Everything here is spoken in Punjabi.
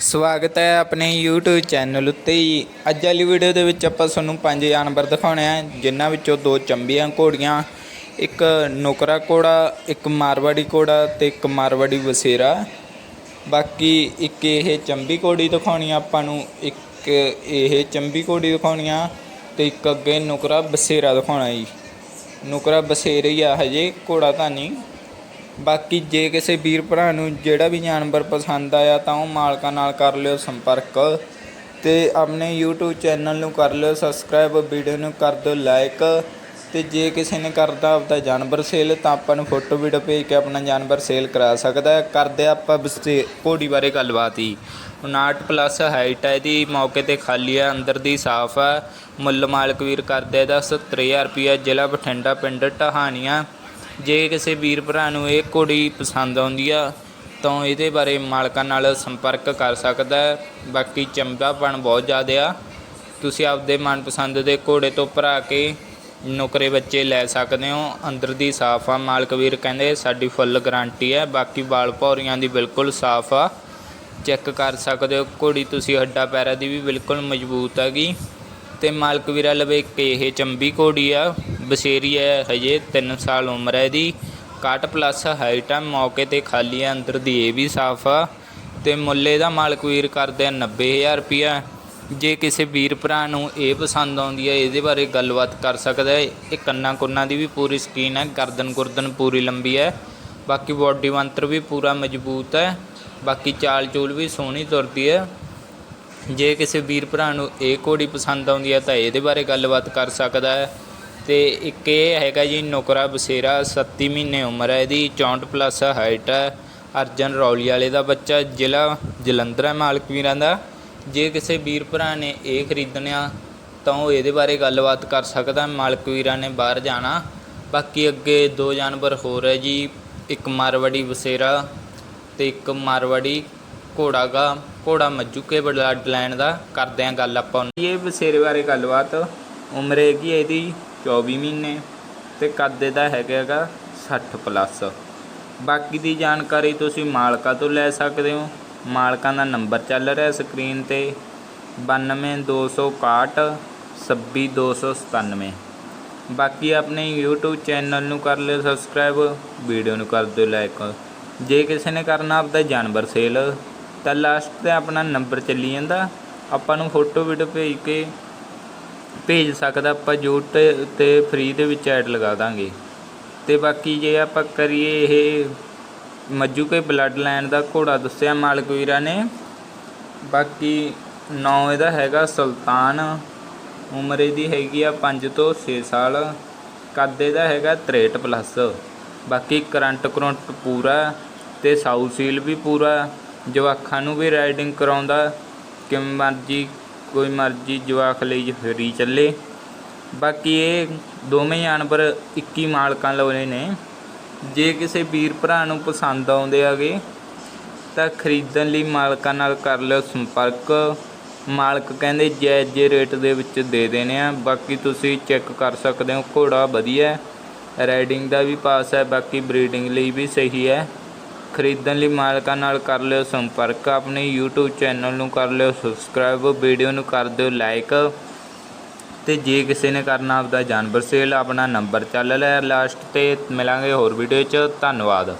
ਸਵਾਗਤ ਹੈ ਆਪਣੇ YouTube ਚੈਨਲ ਉੱਤੇ ਜੀ ਅੱਜ ਵਾਲੀ ਵੀਡੀਓ ਦੇ ਵਿੱਚ ਆਪਾਂ ਤੁਹਾਨੂੰ ਪੰਜ ਜਾਨਵਰ ਦਿਖਾਉਣੇ ਆ, ਜਿਨ੍ਹਾਂ ਵਿੱਚੋਂ ਦੋ ਚੰਬੀਆਂ ਘੋੜੀਆਂ, ਇੱਕ ਨੁਕਰਾ ਘੋੜਾ, ਇੱਕ ਮਾਰਵਾੜੀ ਘੋੜਾ ਤੇ ਇੱਕ ਮਾਰਵਾੜੀ ਵਸੇਰਾ। ਬਾਕੀ ਇੱਕ ਇਹ ਚੰਬੀ ਘੋੜੀ ਦਿਖਾਉਣੀ ਆਪਾਂ ਨੂੰ, ਇੱਕ ਇਹ ਚੰਬੀ ਘੋੜੀ ਦਿਖਾਉਣੀ ਆ ਤੇ ਇੱਕ ਅੱਗੇ ਨੁਕਰਾ ਬਸੇਰਾ ਦਿਖਾਉਣਾ ਜੀ। ਨੁਕਰਾ ਬਸੇਰਾ ਹੀ ਆ ਹਜੇ, ਘੋੜਾ ਤਾਂ ਨਹੀਂ। ਬਾਕੀ ਜੇ ਕਿਸੇ ਵੀਰ ਭਰਾ ਨੂੰ ਜਿਹੜਾ ਵੀ ਜਾਨਵਰ ਪਸੰਦ ਆਇਆ ਤਾਂ ਉਹ ਮਾਲਕਾਂ ਨਾਲ ਕਰ ਲਿਓ ਸੰਪਰਕ ਤੇ ਆਪਣੇ YouTube ਚੈਨਲ ਨੂੰ ਕਰ ਲਿਓ ਸਬਸਕ੍ਰਾਈਬ ਵੀਡੀਓ ਨੂੰ ਕਰ ਦਿਓ ਲਾਈਕ ਤੇ ਜੇ ਕਿਸੇ ਨੇ ਕਰਦਾ ਆਪਦਾ ਜਾਨਵਰ ਸੇਲ ਤਾਂ ਆਪਾਂ ਨੂੰ ਫੋਟੋ ਵੀਡੀਓ ਭੇਜ ਕੇ ਆਪਣਾ ਜਾਨਵਰ ਸੇਲ ਕਰਾ ਸਕਦਾ ਹੈ। ਕਰਦੇ ਆਪਾਂ ਬਸੇ ਘੋੜੀ ਬਾਰੇ ਗੱਲਬਾਤ ਹੀ। 59 ਪਲੱਸ ਹਾਈਟ ਹੈ, ਇਹਦੀ ਮੌਕੇ ਤੇ ਖਾਲੀ ਹੈ, ਅੰਦਰ ਦੀ ਸਾਫ਼ ਹੈ। ਮੁੱਲ ਮਾਲਕ ਵੀਰ ਕਰਦੇ ਇਹਦਾ 70000 ਰੁਪਿਆ ਜ਼ਿਲ੍ਹਾ ਬਠਿੰਡਾ, ਪਿੰਡ ਢਹਾਣੀਆਂ। ਜੇ ਕਿਸੇ ਵੀਰ ਭਰਾ ਨੂੰ ਇਹ ਘੋੜੀ ਪਸੰਦ ਆਉਂਦੀ ਆ, ਤਾਂ ਇਹਦੇ ਬਾਰੇ ਮਾਲਕਾਂ ਨਾਲ ਸੰਪਰਕ ਕਰ ਸਕਦਾ ਹੈ। ਬਾਕੀ ਚੰਬਾਪਣ ਬਹੁਤ ਜ਼ਿਆਦਾ ਆ। ਤੁਸੀਂ ਆਪਦੇ ਮਨਪਸੰਦ ਦੇ ਘੋੜੇ ਤੋਂ ਭਰਾ ਕੇ ਨੁਕਰੇ ਬੱਚੇ ਲੈ ਸਕਦੇ ਹੋ। ਅੰਦਰ ਦੀ ਸਾਫ਼ ਆ। ਮਾਲਕ ਵੀਰ ਕਹਿੰਦੇ, ਸਾਡੀ ਫੁੱਲ ਗਾਰੰਟੀ ਹੈ। ਬਾਕੀ ਵਾਲ ਭੌਰੀਆਂ ਦੀ ਬਿਲਕੁਲ ਸਾਫ਼ ਆ। ਚੈੱਕ ਕਰ ਸਕਦੇ ਹੋ। ਘੋੜੀ ਤੁਸੀਂ ਹੱਡਾ ਪੈਰਾਂ ਦੀ ਵੀ ਬਿਲਕੁਲ ਮਜ਼ਬੂਤ ਹੈਗੀ। ਤੇ ਮਾਲਕ ਵੀਰਾ ਲਵੇ ਕਿ ਇਹ ਚੰਬੀ ਘੋੜੀ ਆ। ਬਸੇਰੀ ਹੈ ਹਜੇ 3 ਸਾਲ ਉਮਰ ਹੈ ਇਹਦੀ। 61 ਪਲੱਸ ਹਾਈਟ ਆ, ਮੌਕੇ ਤੇ ਖਾਲੀ ਹੈ ਅੰਦਰ ਦੀ ਇਹ ਵੀ ਸਾਫ਼ ਆ। ਤੇ ਮੁੱਲੇ ਦਾ ਮਾਲਕ ਵੀਰ ਕਰਦੇ ਆ 90000 ਰੁਪਿਆ ਜੇ ਕਿਸੇ ਵੀਰ ਭਰਾ ਨੂੰ ਇਹ ਪਸੰਦ ਆਉਂਦੀ ਹੈ ਇਹਦੇ ਬਾਰੇ ਗੱਲਬਾਤ ਕਰ ਸਕਦਾ ਹੈ। ਇਹ ਕੰਨਾਂ ਕੁੰਨਾਂ ਦੀ ਵੀ ਪੂਰੀ ਸਕੀਨ ਹੈ, ਗਰਦਨ ਗੁਰਦਨ ਪੂਰੀ ਲੰਬੀ ਹੈ। ਬਾਕੀ ਬਾਡੀ ਮੰਤਰ ਵੀ ਪੂਰਾ ਮਜ਼ਬੂਤ ਹੈ। ਬਾਕੀ ਚਾਲ ਚੂਲ ਵੀ ਸੋਹਣੀ ਤੁਰਦੀ ਹੈ। ਜੇ ਕਿਸੇ ਵੀਰ ਭਰਾ ਨੂੰ ਇਹ ਘੋੜੀ ਪਸੰਦ ਆਉਂਦੀ ਹੈ ਤਾਂ ਇਹਦੇ ਬਾਰੇ ਗੱਲਬਾਤ ਕਰ ਸਕਦਾ ਹੈ। ਅਤੇ ਇੱਕ ਇਹ ਹੈਗਾ ਜੀ ਨੁਕਰਾ ਬਸੇਰਾ 37 ਮਹੀਨੇ ਉਮਰ ਹੈ ਇਹਦੀ 64 ਪਲੱਸ ਹਾਈਟ ਹੈ। ਅਰਜਨ ਰੌਲੀ ਵਾਲੇ ਦਾ ਬੱਚਾ, ਜ਼ਿਲ੍ਹਾ ਜਲੰਧਰ ਹੈ ਮਾਲਕ ਵੀਰਾਂ ਦਾ। ਜੇ ਕਿਸੇ ਵੀਰ ਭਰਾ ਨੇ ਇਹ ਖਰੀਦਣਾ ਤਾਂ ਉਹ ਇਹਦੇ ਬਾਰੇ ਗੱਲਬਾਤ ਕਰ ਸਕਦਾ ਮਾਲਕ ਵੀਰਾਂ ਨੇ ਬਾਹਰ ਜਾਣਾ। ਬਾਕੀ ਅੱਗੇ ਦੋ ਜਾਨਵਰ ਹੋਰ ਹੈ ਜੀ, ਇੱਕ ਮਾਰਵਾੜੀ ਬਸੇਰਾ ਤੇ ਇੱਕ ਮਾਰਵਾੜੀ ਘੋੜਾ ਗਾ ਘੋੜਾ ਮੱਜੂਕੇ ਬਲੱਡ ਲਾਈਨ ਦਾ। ਕਰਦੇ ਆਂ ਗੱਲ ਆਪਾਂ ਇਹ ਬਸੇਰੇ ਬਾਰੇ ਗੱਲਬਾਤ, ਉਮਰ ਹੈਗੀ ਇਹਦੀ 24 ਮਹੀਨੇ ਤੇ ਕੱਦ ਦਾ ਹੈਗਾ ਹੈਗਾ 60 ਪਲੱਸ ਬਾਕੀ ਦੀ ਜਾਣਕਾਰੀ ਤੁਸੀਂ ਮਾਲਕਾਂ ਤੋਂ ਲੈ ਸਕਦੇ ਹੋ। ਮਾਲਕਾਂ ਦਾ ਨੰਬਰ ਚੱਲ ਰਿਹਾ ਸਕਰੀਨ ਤੇ। 92261 26297 ਬਾਕੀ ਆਪਣੇ YouTube ਚੈਨਲ ਨੂੰ ਕਰ ਲਿਓ ਸਬਸਕ੍ਰਾਈਬ ਵੀਡੀਓ ਨੂੰ ਕਰ ਦਿਓ ਲਾਈਕ ਜੇ ਕਿਸੇ ਨੇ ਕਰਨਾ ਆਪਦਾ ਜਾਨਵਰ ਸੇਲ ਤਾਂ ਲਾਸਟ ਤੇ ਆਪਣਾ ਨੰਬਰ ਚੱਲੀ ਜਾਂਦਾ। ਆਪਾਂ ਨੂੰ ਫੋਟੋ ਵੀਡੀਓ ਭੇਜ ਕੇ ਭੇਜ ਸਕਦਾ, ਆਪਾਂ YouTube ਤੇ ਫ੍ਰੀ ਦੇ ਵਿੱਚ ਐਡ ਲਗਾ ਦਾਂਗੇ। ਤੇ ਬਾਕੀ ਜੇ ਆਪਾਂ ਕਰੀਏ ਇਹ ਮੱਜੂ ਕੇ ਬਲੱਡ ਲਾਈਨ ਦਾ ਘੋੜਾ ਦੱਸਿਆ ਮਾਲਕ ਵੀਰਾਂ ਨੇ। ਬਾਕੀ ਨਾਂ ਇਹਦਾ ਹੈਗਾ ਸੁਲਤਾਨ, ਉਮਰ ਇਹਦੀ ਹੈਗੀ ਆ 5 ਤੋਂ 6 ਸਾਲ, ਕੱਦ ਇਹਦਾ ਹੈਗਾ 63 ਪਲੱਸ ਬਾਕੀ ਕਰੰਟ ਕਰੰਟ ਪੂਰਾ, ਤੇ ਸਾਊ ਸੀਲ ਵੀ ਪੂਰਾ, ਜਵਾਖਾਂ ਨੂੰ ਵੀ ਰਾਈਡਿੰਗ ਕਰਾਉਂਦਾ, ਕਿਵੇਂ ਮਰਜ਼ੀ ਕੋਈ ਮਰਜ਼ੀ ਜਵਾਖ ਲਈ ਫਰੀ ਚੱਲੇ। ਬਾਕੀ ਇਹ ਦੋਵੇਂ ਜਾਨਵਰ 21 ਮਾਲਕਾਂ ਲਏ ਨੇ। ਜੇ ਕਿਸੇ ਵੀਰ ਭਰਾ ਨੂੰ ਪਸੰਦ ਆਉਂਦੇ ਆਗੇ ਤਾਂ ਖਰੀਦਣ ਲਈ ਮਾਲਕਾਂ ਨਾਲ ਕਰ ਲਿਓ ਸੰਪਰਕ। ਮਾਲਕ ਕਹਿੰਦੇ, ਜਾਇਜ਼ ਜੇ ਰੇਟ ਦੇ ਵਿੱਚ ਦੇ ਦੇਣੇ ਆ। ਬਾਕੀ ਤੁਸੀਂ ਚੈੱਕ ਕਰ ਸਕਦੇ ਹੋ, ਘੋੜਾ ਵਧੀਆ ਰਾਈਡਿੰਗ ਦਾ ਵੀ ਪਾਸ ਹੈ, ਬਾਕੀ ਬਰੀਡਿੰਗ ਲਈ ਵੀ ਸਹੀ ਹੈ। ਖਰੀਦਣ ਲਈ ਮਾਲਕਾਂ ਨਾਲ ਕਰ ਲਿਓ ਸੰਪਰਕ, ਆਪਣੇ YouTube ਚੈਨਲ ਨੂੰ ਕਰ ਲਿਓ ਸਬਸਕ੍ਰਾਈਬ ਵੀਡੀਓ ਨੂੰ ਕਰ ਦਿਓ ਲਾਈਕ ਤੇ ਜੇ ਕਿਸੇ ਨੇ ਕਰਨਾ ਆਪਦਾ ਜਾਨਵਰ ਸੇਲ ਆਪਣਾ ਨੰਬਰ ਚੱਲ ਰਿਹਾ ਲਾਸਟ ਤੇ, ਮਿਲਾਂਗੇ ਹੋਰ ਵੀਡੀਓ 'ਚ, ਧੰਨਵਾਦ।